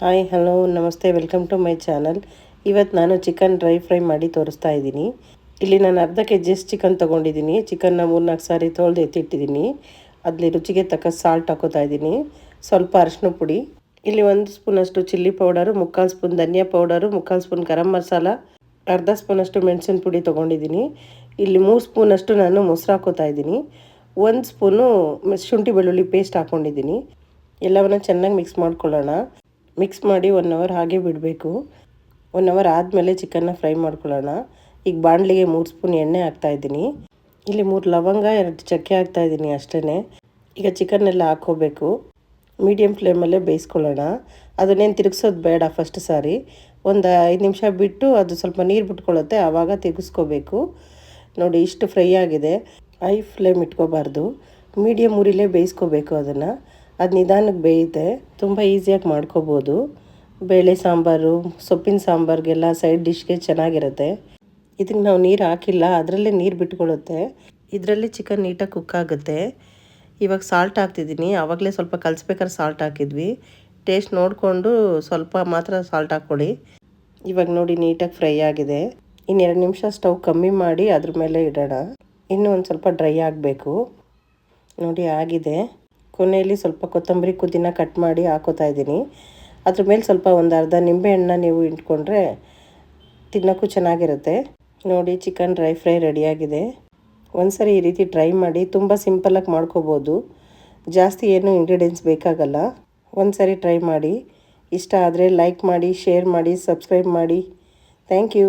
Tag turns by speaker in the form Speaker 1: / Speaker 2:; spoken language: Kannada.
Speaker 1: ಹಾಯ್ ಹಲೋ ನಮಸ್ತೆ ವೆಲ್ಕಮ್ ಟು ಮೈ ಚಾನಲ್ ಇವತ್ತು ನಾನು ಚಿಕನ್ ಡ್ರೈ ಫ್ರೈ ಮಾಡಿ ತೋರಿಸ್ತಾ ಇದ್ದೀನಿ ಇಲ್ಲಿ ನಾನು ಅರ್ಧ ಕೆ ಜಿಯಷ್ಟು ಚಿಕನ್ ತೊಗೊಂಡಿದ್ದೀನಿ ಚಿಕನ್ನ ಮೂರ್ನಾಲ್ಕು ಸಾರಿ ತೊಳೆದು ಎತ್ತಿಟ್ಟಿದ್ದೀನಿ ಅಲ್ಲಿ ರುಚಿಗೆ ತಕ್ಕ ಸಾಲ್ಟ್ ಹಾಕೋತಾ ಇದ್ದೀನಿ ಸ್ವಲ್ಪ ಅರಿಶಿನ ಪುಡಿ ಇಲ್ಲಿ ಒಂದು ಸ್ಪೂನಷ್ಟು ಚಿಲ್ಲಿ ಪೌಡರು ಮುಕ್ಕಾಲು ಸ್ಪೂನ್ ಧನಿಯಾ ಪೌಡರು ಮುಕ್ಕಾಲು ಸ್ಪೂನ್ ಗರಂ ಮಸಾಲ ಅರ್ಧ ಸ್ಪೂನಷ್ಟು ಮೆಣಸಿನ ಪುಡಿ ತೊಗೊಂಡಿದ್ದೀನಿ ಇಲ್ಲಿ ಮೂರು ಸ್ಪೂನಷ್ಟು ನಾನು ಮೊಸರು ಹಾಕೋತಾ ಇದ್ದೀನಿ ಒಂದು ಸ್ಪೂನು ಶುಂಠಿ ಬೆಳ್ಳುಳ್ಳಿ ಪೇಸ್ಟ್ ಹಾಕ್ಕೊಂಡಿದ್ದೀನಿ ಎಲ್ಲವನ್ನ ಚೆನ್ನಾಗಿ ಮಿಕ್ಸ್ ಮಾಡ್ಕೊಳ್ಳೋಣ ಮಿಕ್ಸ್ ಮಾಡಿ ಒನ್ ಅವರ್ ಹಾಗೆ ಬಿಡಬೇಕು. ಒನ್ ಅವರ್ ಆದಮೇಲೆ ಚಿಕನ್ನ ಫ್ರೈ ಮಾಡ್ಕೊಳ್ಳೋಣ. ಈಗ ಬಾಣಲಿಗೆ ಮೂರು ಸ್ಪೂನ್ ಎಣ್ಣೆ ಹಾಕ್ತಾಯಿದ್ದೀನಿ ಇಲ್ಲಿ ಮೂರು ಲವಂಗ, ಎರಡು ಚಕ್ಕೆ ಹಾಕ್ತಾಯಿದ್ದೀನಿ ಅಷ್ಟೇ ಈಗ ಚಿಕನ್ನೆಲ್ಲ ಹಾಕ್ಕೋಬೇಕು. ಮೀಡಿಯಮ್ ಫ್ಲೇಮಲ್ಲೇ ಬೇಯಿಸ್ಕೊಳ್ಳೋಣ. ಅದನ್ನೇನು ತಿರುಗಿಸೋದು ಬೇಡ ಫಸ್ಟ್ ಸಾರಿ. ಒಂದು ಐದು ನಿಮಿಷ ಬಿಟ್ಟು ಅದು ಸ್ವಲ್ಪ ನೀರು ಬಿಟ್ಕೊಳ್ಳುತ್ತೆ, ಆವಾಗ ತಿರುಗಿಸ್ಕೋಬೇಕು. ನೋಡಿ, ಇಷ್ಟು ಫ್ರೈ ಆಗಿದೆ. ಐ ಫ್ಲೇಮ್ ಇಟ್ಕೋಬಾರ್ದು. ಮೀಡಿಯಮ್ ಉರಿಲೇ ಬೇಯಿಸ್ಕೋಬೇಕು ಅದನ್ನು. ಅದು ನಿಧಾನಕ್ಕೆ ಬೇಯುತ್ತೆ ತುಂಬ ಈಸಿಯಾಗಿ ಮಾಡ್ಕೋಬೋದು. ಬೇಳೆ ಸಾಂಬಾರು, ಸೊಪ್ಪಿನ ಸಾಂಬಾರಿಗೆಲ್ಲ ಸೈಡ್ ಡಿಶ್ಗೆ ಚೆನ್ನಾಗಿರುತ್ತೆ. ಇದಕ್ಕೆ ನಾವು ನೀರು ಹಾಕಿಲ್ಲ, ಅದರಲ್ಲೇ ನೀರು ಬಿಟ್ಕೊಳ್ಳುತ್ತೆ ಇದರಲ್ಲಿ ಚಿಕನ್ ನೀಟಾಗಿ ಕುಕ್ ಆಗುತ್ತೆ. ಇವಾಗ ಸಾಲ್ಟ್ ಹಾಕ್ತಿದ್ದೀನಿ ಆವಾಗಲೇ ಸ್ವಲ್ಪ ಕಲಿಸ್ಬೇಕಾದ್ರೆ ಸಾಲ್ಟ್ ಹಾಕಿದ್ವಿ. ಟೇಸ್ಟ್ ನೋಡಿಕೊಂಡು ಸ್ವಲ್ಪ ಮಾತ್ರ ಸಾಲ್ಟ್ ಹಾಕ್ಕೊಳ್ಳಿ ಇವಾಗ ನೋಡಿ ನೀಟಾಗಿ ಫ್ರೈ ಆಗಿದೆ. ಇನ್ನೆರಡು ನಿಮಿಷ ಸ್ಟವ್ ಕಮ್ಮಿ ಮಾಡಿ ಅದ್ರ ಮೇಲೆ ಇಡೋಣ. ಇನ್ನೂ ಒಂದು ಸ್ವಲ್ಪ ಡ್ರೈ ಆಗಬೇಕು. ನೋಡಿ, ಆಗಿದೆ. ಕೊನೆಯಲ್ಲಿ ಸ್ವಲ್ಪ ಕೊತ್ತಂಬರಿ ಕುದಿನ ಕಟ್ ಮಾಡಿ ಹಾಕೋತಾ ಇದ್ದೀನಿ. ಅದ್ರ ಮೇಲೆ ಸ್ವಲ್ಪ ಒಂದು ಅರ್ಧ ನಿಂಬೆಹಣ್ಣು ನೀವು ಇಟ್ಕೊಂಡ್ರೆ ತಿನ್ನೋಕ್ಕೂ ಚೆನ್ನಾಗಿರುತ್ತೆ. ನೋಡಿ ಚಿಕನ್ ಡ್ರೈ ಫ್ರೈ ರೆಡಿಯಾಗಿದೆ ಒಂದ್ಸರಿ ಈ ರೀತಿ ಟ್ರೈ ಮಾಡಿ ತುಂಬ ಸಿಂಪಲಾಗಿ ಮಾಡ್ಕೋಬೋದು. ಜಾಸ್ತಿ ಏನು ಇಂಗ್ರೀಡಿಯೆಂಟ್ಸ್ ಬೇಕಾಗಲ್ಲ. ಒಂದ್ಸರಿ ಟ್ರೈ ಮಾಡಿ. ಇಷ್ಟ ಆದರೆ ಲೈಕ್ ಮಾಡಿ ಶೇರ್ ಮಾಡಿ ಸಬ್ಸ್ಕ್ರೈಬ್ ಮಾಡಿ. Thank you